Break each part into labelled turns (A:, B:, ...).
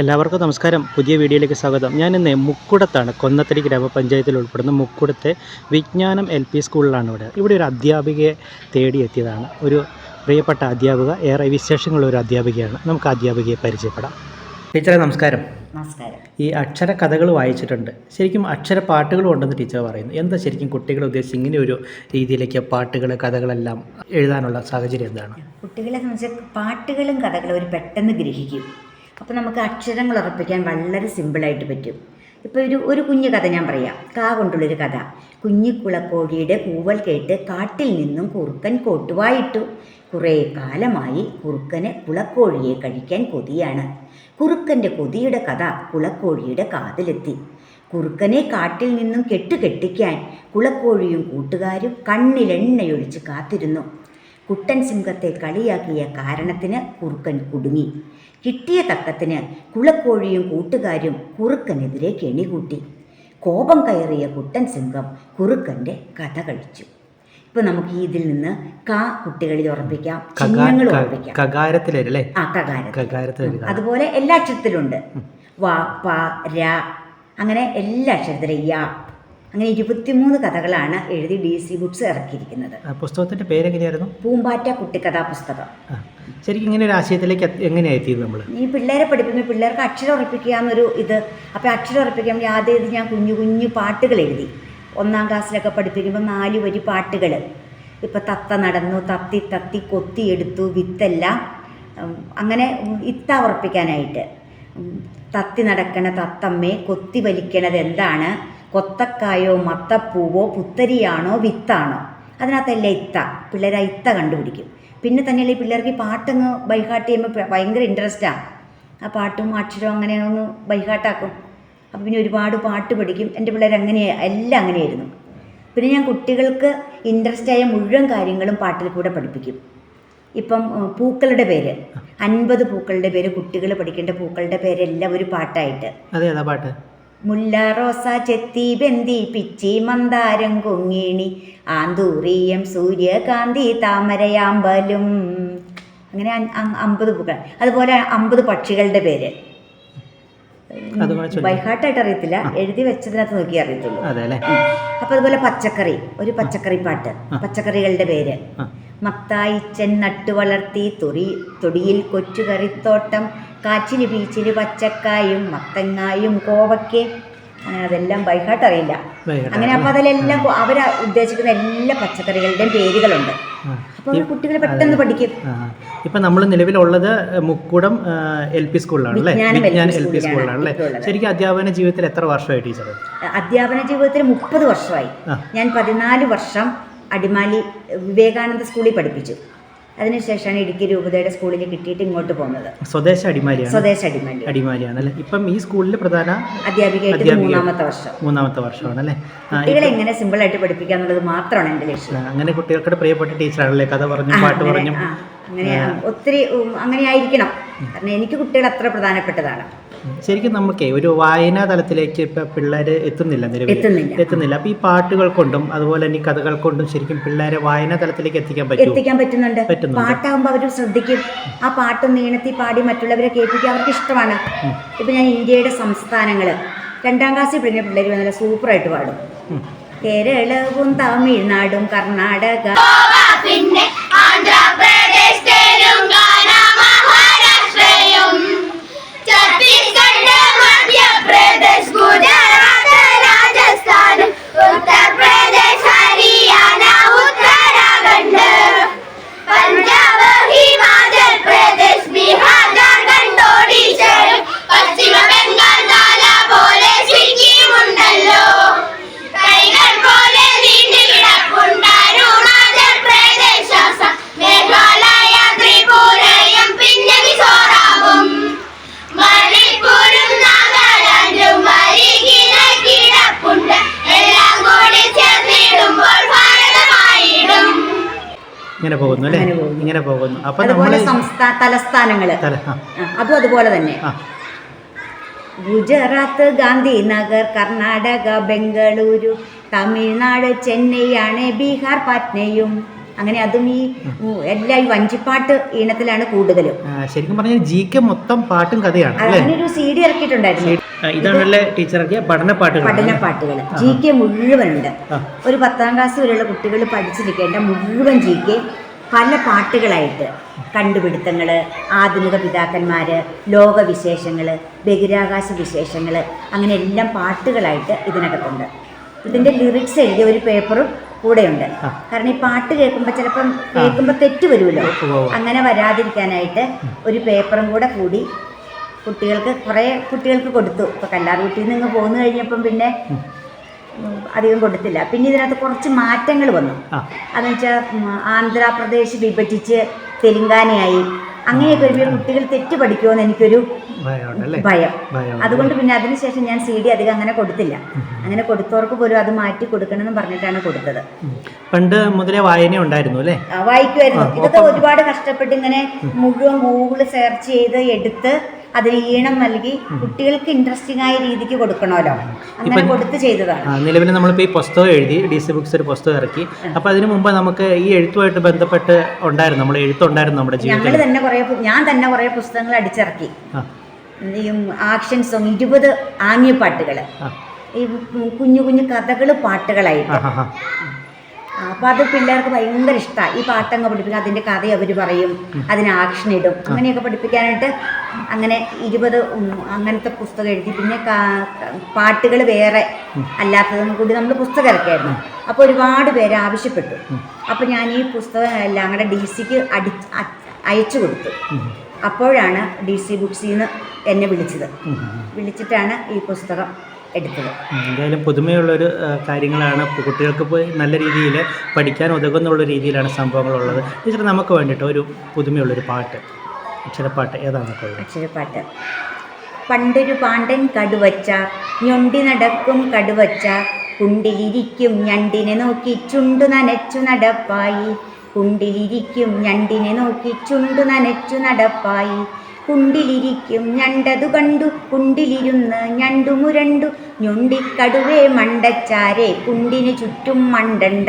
A: എല്ലാവർക്കും നമസ്കാരം. പുതിയ വീഡിയോയിലേക്ക് സ്വാഗതം. ഞാൻ ഇന്ന് മുക്കുടത്താണ്. കൊന്നത്തടി ഗ്രാമപഞ്ചായത്തിൽ ഉൾപ്പെടുന്ന മുക്കുടത്തെ വിജ്ഞാനം എൽ പി സ്കൂളിലാണ് ഇവിടെ. ഇവിടെ ഒരു അധ്യാപികയെ തേടിയെത്തിയതാണ്. ഒരു പ്രിയപ്പെട്ട അധ്യാപിക ഏറെ വിശേഷങ്ങളുള്ള ഒരു അധ്യാപികയാണ്. നമുക്ക് അധ്യാപികയെ പരിചയപ്പെടാം. ടീച്ചറെ നമസ്കാരം.
B: നമസ്കാരം.
A: ഈ അക്ഷര കഥകൾ വായിച്ചിട്ടുണ്ട്. ശരിക്കും അക്ഷര പാട്ടുകളും ഉണ്ടെന്ന് ടീച്ചർ പറയുന്നു. എന്താ ശരിക്കും കുട്ടികളെ ഉദ്ദേശിച്ച് ഇങ്ങനെ ഒരു രീതിയിലേക്ക് പാട്ടുകൾ കഥകളെല്ലാം എഴുതാനുള്ള സാഹചര്യം എന്താണ്?
B: കുട്ടികളെ സംബന്ധിച്ച് പാട്ടുകളും കഥകളും അവർ പെട്ടെന്ന് ഗ്രഹിക്കും. അപ്പോൾ നമുക്ക് അക്ഷരങ്ങൾ ഉറപ്പിക്കാൻ വളരെ സിമ്പിളായിട്ട് പറ്റും. ഇപ്പോൾ ഒരു ഒരു കുഞ്ഞു കഥ ഞാൻ പറയാം. കാ കൊണ്ടുള്ളൊരു കഥ. കുഞ്ഞിക്കുളക്കോഴിയുടെ കൂവൽ കേട്ട് കാട്ടിൽ നിന്നും കുറുക്കൻ കോട്ടുവായിട്ടു. കുറേ കാലമായി കുറുക്കന് കുളക്കോഴിയെ കഴിക്കാൻ കൊതിയാണ്. കുറുക്കന്റെ കൊതിയുടെ കഥ കുളക്കോഴിയുടെ കാതിലെത്തി. കുറുക്കനെ കാട്ടിൽ നിന്നും കെട്ടുകെട്ടിക്കാൻ കുളക്കോഴിയും കൂട്ടുകാരും കണ്ണിലെണ്ണയൊഴിച്ച് കാത്തിരുന്നു. കുട്ടൻ സിംഹത്തെ കളിയാക്കിയ കാരണത്തിന് കുറുക്കൻ കുടുങ്ങി. കിട്ടിയ തക്കത്തിന് കുളക്കോഴിയും കൂട്ടുകാരും കുറുക്കനെതിരെ കെണികൂട്ടി. കോപം കയറിയ കുട്ടൻ സിംഹം കുറുക്കന്റെ കഥ കഴിച്ചു. ഇപ്പൊ നമുക്ക് ഈ ഇതിൽ നിന്ന് കാ കുട്ടികളിൽ ഉറപ്പിക്കാം ചിഹ്നങ്ങൾ ഉറപ്പിക്കാം. ആ കകാരം
A: കകാരത്തിൽ
B: അതുപോലെ എല്ലാ അക്ഷരത്തിലുണ്ട് വ പ ര അങ്ങനെ എല്ലാ അക്ഷരത്തിലും യ അങ്ങനെ ഇരുപത്തിമൂന്ന് കഥകളാണ് എഴുതി ഡി സി ബുക്സ് ഇറക്കിയിരിക്കുന്നത്.
A: പുസ്തകത്തിന്റെ പേരെങ്ങനെയായിരുന്നു?
B: പൂമ്പാറ്റ കുട്ടിക്കഥാ പുസ്തകം.
A: ശരിക്കും ഇങ്ങനെ ഒരു ആശയത്തിലേക്ക് എങ്ങനെയായി എത്തിയത് നമ്മൾ
B: ഈ പിള്ളേരെ പഠിപ്പിക്കുമ്പോൾ പിള്ളേർക്ക് അക്ഷരം ഉറപ്പിക്കുക എന്നൊരു ഇത് അപ്പോൾ അക്ഷരം ഉറപ്പിക്കാൻ വേണ്ടി ആദ്യം ഇത് ഞാൻ കുഞ്ഞു കുഞ്ഞു പാട്ടുകൾ എഴുതി. ഒന്നാം ക്ലാസ്സിലൊക്കെ പഠിപ്പിക്കുമ്പോൾ നാല് വരി പാട്ടുകൾ ഇപ്പം തത്ത നടന്നു തത്തി തത്തി കൊത്തിയെടുത്തു വിത്തെല്ലാം അങ്ങനെ ഇത്ത ഉറപ്പിക്കാനായിട്ട്. തത്തി നടക്കണ തത്തമ്മേ കൊത്തി വലിക്കണത് എന്താണ്? കൊത്തക്കായോ മത്തപ്പൂവോ പുത്തരിയാണോ വിത്താണോ? അതിനകത്തല്ല ഇത്ത. പിള്ളേർ ആ ഇത്ത കണ്ടുപിടിക്കും. പിന്നെ തന്നെയല്ല ഈ പിള്ളേർക്ക് ഈ പാട്ടങ്ങ് ബൈഹാട്ട് ചെയ്യുമ്പോൾ ഭയങ്കര ഇൻട്രസ്റ്റാണ് ആ. പാട്ടും അക്ഷരവും അങ്ങനെ ഒന്ന് ബൈഹാട്ടാക്കും അപ്പം പിന്നെ ഒരുപാട് പാട്ട് പഠിക്കും. എന്റെ പിള്ളേർ അങ്ങനെ എല്ലാം അങ്ങനെയായിരുന്നു. പിന്നെ ഞാൻ കുട്ടികൾക്ക് ഇൻട്രസ്റ്റായ മുഴുവൻ കാര്യങ്ങളും പാട്ടിൽ കൂടെ പഠിപ്പിക്കും. ഇപ്പം പൂക്കളുടെ പേര്. അൻപത് പൂക്കളുടെ പേര് കുട്ടികൾ പഠിക്കേണ്ട പൂക്കളുടെ പേരെല്ലാം ഒരു പാട്ടായിട്ട്.
A: അതാ പാട്ട്?
B: മുല്ല റോസ ചെത്തി ബന്തി പിച്ചി മന്ദാരം കുങ്ങിണി. ആന്തൂറിയം സൂര്യകാന്തി താമരയാമ്പലും. അങ്ങനെ അമ്പത് പൂക്കൾ. അതുപോലെ അമ്പത് പക്ഷികളുടെ പേര്. ബൈഹാർട്ടായിട്ട് അറിയത്തില്ല. എഴുതി വെച്ചതിനകത്ത് നോക്കി അറിയത്തുള്ളൂ. അപ്പൊ അതുപോലെ പച്ചക്കറി. ഒരു പച്ചക്കറി പാട്ട്. പച്ചക്കറികളുടെ പേര്. മത്തായിച്ചൻ നട്ടുവളർത്തി വളർത്തി തൊറി തൊടിയിൽ കൊച്ചുകറിത്തോട്ടം കാച്ചിന് ബീച്ചിന് പച്ചക്കായും മത്തങ്ങായും കോവയ്ക്ക്. അങ്ങനെ അതെല്ലാം ബൈഹാട്ട് അറിയില്ല അങ്ങനെ അപ്പൊ അതിലെല്ലാം അവർ ഉദ്ദേശിക്കുന്ന എല്ലാ പച്ചക്കറികളുടെയും പേരുകളുണ്ട്. അപ്പോൾ കുട്ടികൾ പെട്ടെന്ന് പഠിക്കും.
A: ഇപ്പൊ നമ്മൾ നിലവിലുള്ളത് മുക്കുടം എൽ പി സ്കൂളിലാണ് അല്ലേ വിജ്ഞാൻ എൽ പി
B: സ്കൂളിലാണ്
A: സ്കൂളിലാണ് അല്ലേ ശരിക്കും അധ്യാപന ജീവിതത്തിൽ എത്ര വർഷമായി ടീച്ചർ
B: അധ്യാപന ജീവിതത്തിൽ മുപ്പത് വർഷമായി. ഞാൻ പതിനാല് വർഷം അടിമാലി വിവേകാനന്ദ സ്കൂളിൽ പഠിപ്പിച്ചു. അതിനുശേഷമാണ് ഇടുക്കി രൂപതയുടെ സ്കൂളിൽ കിട്ടിയിട്ട് ഇങ്ങോട്ട് പോകുന്നത്.
A: സ്വദേശ അടിമാലിയാണ്.
B: സ്വദേശ അടിമാലി.
A: അടിമാലിയാണ് അല്ലേ ഇപ്പം ഈ സ്കൂളിൽ പ്രധാന
B: അധ്യാപികയായിട്ട്
A: അധ്യാപിക.
B: മൂന്നാമത്തെ വർഷം.
A: മൂന്നാമത്തെ വർഷമാണ് അല്ലേ
B: കുട്ടികളെ എങ്ങനെ സിമ്പിളായിട്ട് പഠിപ്പിക്കുക എന്നുള്ളത് മാത്രമാണ് എന്റെ ലക്ഷ്യം.
A: അങ്ങനെ കുട്ടികൾക്കുടെ പ്രിയപ്പെട്ട ടീച്ചറാണല്ലേ? കഥ പറഞ്ഞു പാട്ട്
B: പറഞ്ഞു
A: പറഞ്ഞും.
B: ആ, അങ്ങനെ ഒത്തിരി അങ്ങനെയായിരിക്കണം. ആയിരിക്കണം കാരണം എനിക്ക് കുട്ടികൾ അത്ര പ്രധാനപ്പെട്ടതാണ്.
A: ശരിക്കും നമുക്കേ ഒരു വായനാ തലത്തിലേക്ക് ഇപ്പൊ പിള്ളേർ എത്തുന്നില്ല നിലവിൽ.
B: എത്തുന്നില്ല.
A: അപ്പൊ ഈ പാട്ടുകൾ കൊണ്ടും അതുപോലെ തന്നെ ഈ കഥകൾ കൊണ്ടും ശരിക്കും പിള്ളേരെ വായനാ തലത്തിലേക്ക് എത്തിക്കാൻ പറ്റും?
B: എത്തിക്കാൻ പറ്റുന്നുണ്ട്.
A: പാട്ടാകുമ്പോ
B: പാട്ടാകുമ്പോൾ അവർ ശ്രദ്ധിക്കും. ആ പാട്ട് നീണത്തി പാടി മറ്റുള്ളവരെ കേൾപ്പിക്കുക അവർക്ക് ഇഷ്ടമാണ്. ഇപ്പൊ ഞാൻ ഇന്ത്യയുടെ സംസ്ഥാനങ്ങൾ രണ്ടാം ക്ലാസ്സിൽ പഠിക്കുന്ന പിള്ളേർ സൂപ്പർ സൂപ്പറായിട്ട് പാടും. കേരളവും തമിഴ്നാടും കർണാടക.
C: പിന്നെ
A: ഇങ്ങനെ പോകുന്നു അല്ലേ? ഇങ്ങനെ പോകുന്നു. അപ്പൊ നമ്മുടെ
B: സംസ്ഥാന തലസ്ഥാനങ്ങൾ. അതും അതുപോലെ തന്നെ. ഗുജറാത്ത് ഗാന്ധിനഗർ കർണാടക ബംഗളൂരു തമിഴ്നാട് ചെന്നൈയാണ് ബീഹാർ പാറ്റ്നയും. അങ്ങനെ അതും ഈ എല്ലാ ഈ വഞ്ചിപ്പാട്ട് ഈണത്തിലാണ് കൂടുതലും.
A: ശരിക്കും പറഞ്ഞാൽ ജി കെ മൊത്തം പാട്ടും കഥയാണ്
B: അങ്ങനെ ഒരു സി ഡി ഇറക്കിയിട്ടുണ്ടായിരുന്നു.
A: ഇതാണല്ലേ ടീച്ചറൊക്കെ പഠനപ്പാട്ടുകൾ
B: പഠനപ്പാട്ടുകൾ ജി കെ മുഴുവനുണ്ട്. ഒരു പത്താം ക്ലാസ് വരെയുള്ള കുട്ടികൾ പഠിച്ചിരിക്കേണ്ട മുഴുവൻ ജി കെ. പല പാട്ടുകളായിട്ട് കണ്ടുപിടുത്തങ്ങൾ ആധുനിക പിതാക്കന്മാർ ലോകവിശേഷങ്ങൾ ബഹിരാകാശ വിശേഷങ്ങൾ അങ്ങനെ എല്ലാം പാട്ടുകളായിട്ട് ഇതിനകത്തുണ്ട്. ഇതിന്റെ ലിറിക്സ് എഴുതിയ ഒരു പേപ്പറും കൂടെയുണ്ട്. കാരണം ഈ പാട്ട് കേൾക്കുമ്പോൾ ചിലപ്പം കേൾക്കുമ്പോൾ തെറ്റ് വരുമല്ലോ. അങ്ങനെ വരാതിരിക്കാനായിട്ട് ഒരു പേപ്പറും കൂടെ കൂടി കുട്ടികൾക്ക് കുറേ കുട്ടികൾക്ക് കൊടുത്തു. ഇപ്പോൾ കല്ലാർകുട്ടിയിൽ നിന്ന് പോന്നു കഴിഞ്ഞപ്പം പിന്നെ അധികം കൊടുത്തില്ല. പിന്നെ ഇതിനകത്ത് കുറച്ച് മാറ്റങ്ങൾ വന്നു. അതെന്ന് വെച്ചാൽ ആന്ധ്രാപ്രദേശ് വിഭജിച്ച് തെലുങ്കാനയായി. അങ്ങനെയൊക്കെ ഒരുപാട് കുട്ടികൾ തെറ്റ് പഠിക്കുമോ എന്ന് എനിക്കൊരു ഭയം അതുകൊണ്ട് പിന്നെ അതിനുശേഷം ഞാൻ സി ഡി അധികം അങ്ങനെ കൊടുത്തില്ല. അങ്ങനെ കൊടുത്തവർക്ക് പോലും അത് മാറ്റി കൊടുക്കണമെന്ന് പറഞ്ഞിട്ടാണ് കൊടുത്തത്.
A: പണ്ട് മുതലേ വായന ഉണ്ടായിരുന്നു അല്ലേ?
B: വായിക്കുമായിരുന്നു. ഇതൊക്കെ ഒരുപാട് കഷ്ടപ്പെട്ട് ഇങ്ങനെ മുഴുവൻ ഗൂഗിൾ സെർച്ച് ചെയ്ത് എടുത്ത് അതിന് ഈണം നൽകി കുട്ടികൾക്ക് ഇൻട്രസ്റ്റിംഗ് ആയ രീതിക്ക് കൊടുക്കണമല്ലോ. അങ്ങനെ കൊടുത്ത് ചെയ്തതാണ്.
A: നിലവിൽ നമ്മളിപ്പോൾ ഈ പുസ്തകം എഴുതി ഡി സി ബുക്സ് ഒരു പുസ്തകം ഇറക്കി. അപ്പോൾ അതിനു മുമ്പ് നമുക്ക് ഈ എഴുത്തുമായിട്ട് ബന്ധപ്പെട്ട് ഉണ്ടായിരുന്നു നമ്മുടെ എഴുത്തുണ്ടായിരുന്നു നമ്മുടെ
B: ഞങ്ങൾ
A: ജീവിതത്തിൽ.
B: തന്നെ കുറേ ഞാൻ തന്നെ കുറേ പുസ്തകങ്ങൾ അടിച്ചിറക്കി. ആക്ഷൻ സോങ് ഇരുപത് ആംഗ്യ
A: പാട്ടുകൾ
B: ഈ കുഞ്ഞു കുഞ്ഞു കഥകൾ പാട്ടുകളായിട്ട്. അപ്പോൾ അത് പിള്ളേർക്ക് ഭയങ്കര ഇഷ്ടമാണ് ഈ പാട്ടങ്ങ് പഠിപ്പിക്കുക അതിന്റെ കഥ അവർ പറയും അതിന് ആക്ഷൻ ഇടും അങ്ങനെയൊക്കെ പഠിപ്പിക്കാനായിട്ട് അങ്ങനെ ഇരുപത് അങ്ങനത്തെ പുസ്തകം എഴുതി. പിന്നെ പാട്ടുകൾ വേറെ അല്ലാത്തതും കൂടി നമ്മൾ പുസ്തകം ഇറക്കിയായിരുന്നു. അപ്പോൾ ഒരുപാട് പേര് ആവശ്യപ്പെട്ടു. അപ്പോൾ ഞാൻ ഈ പുസ്തകം എല്ലാം കൂടെ ഡി സിക്ക് അടി അയച്ചു കൊടുത്തു. അപ്പോഴാണ് ഡി സി ബുക്സിൽ നിന്ന് എന്നെ വിളിച്ചത്. വിളിച്ചിട്ടാണ് ഈ പുസ്തകം എടുത്തത്.
A: എന്തായാലും പുതുമയുള്ളൊരു ഒരു കാര്യങ്ങളാണ് കുട്ടികൾക്ക് പോയി നല്ല രീതിയിൽ പഠിക്കാൻ ഉതകുന്നുള്ള രീതിയിലാണ് സംഭവങ്ങളുള്ളത്. ടീച്ചർ നമുക്ക് വേണ്ടിയിട്ട് ഒരു പുതുമയുള്ളൊരു പാട്ട് അക്ഷരപ്പാട്ട് ഏതാണ്
B: അക്ഷരപ്പാട്ട്. പണ്ടൊരു പാണ്ടൻ കടുവച്ച ഞൊണ്ടി നടക്കും കടുവച്ച കുണ്ടിലിരിക്കും ഞണ്ടിനെ നോക്കി ചുണ്ടു നനച്ചു നടപ്പായി. കുണ്ടിലിരിക്കും ഞണ്ടിനെ നോക്കി ചുണ്ടു നനച്ചു നടപ്പായി. കുണ്ടിലിരിക്കും ഞണ്ടതു കണ്ടു കുണ്ടിലിരുന്ന് ഞണ്ടു മുരണ്ടു ഞൊണ്ടിക്കടുവേ മണ്ടച്ചാരെ കുണ്ടിന് ചുറ്റും മണ്ടണ്ട.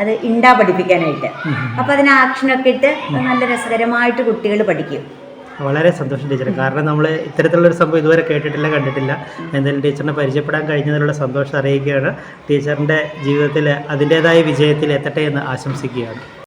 B: അത് ഇണ്ടാ പഠിപ്പിക്കാനായിട്ട്. അപ്പം അതിന് ആക്ഷനൊക്കെ ഇട്ട് നല്ല രസകരമായിട്ട് കുട്ടികൾ പഠിക്കും.
A: വളരെ സന്തോഷം ടീച്ചർ കാരണം നമ്മൾ ഇത്തരത്തിലുള്ളൊരു സംഭവം ഇതുവരെ കേട്ടിട്ടില്ല കണ്ടിട്ടില്ല. എന്തായാലും ടീച്ചറിനെ പരിചയപ്പെടാൻ കഴിഞ്ഞതിലുള്ള സന്തോഷം അറിയിക്കുകയാണ്. ടീച്ചറിന്റെ ജീവിതത്തിൽ അതിന്റേതായ വിജയത്തിൽ എത്തട്ടെ എന്ന് ആശംസിക്കുകയാണ്.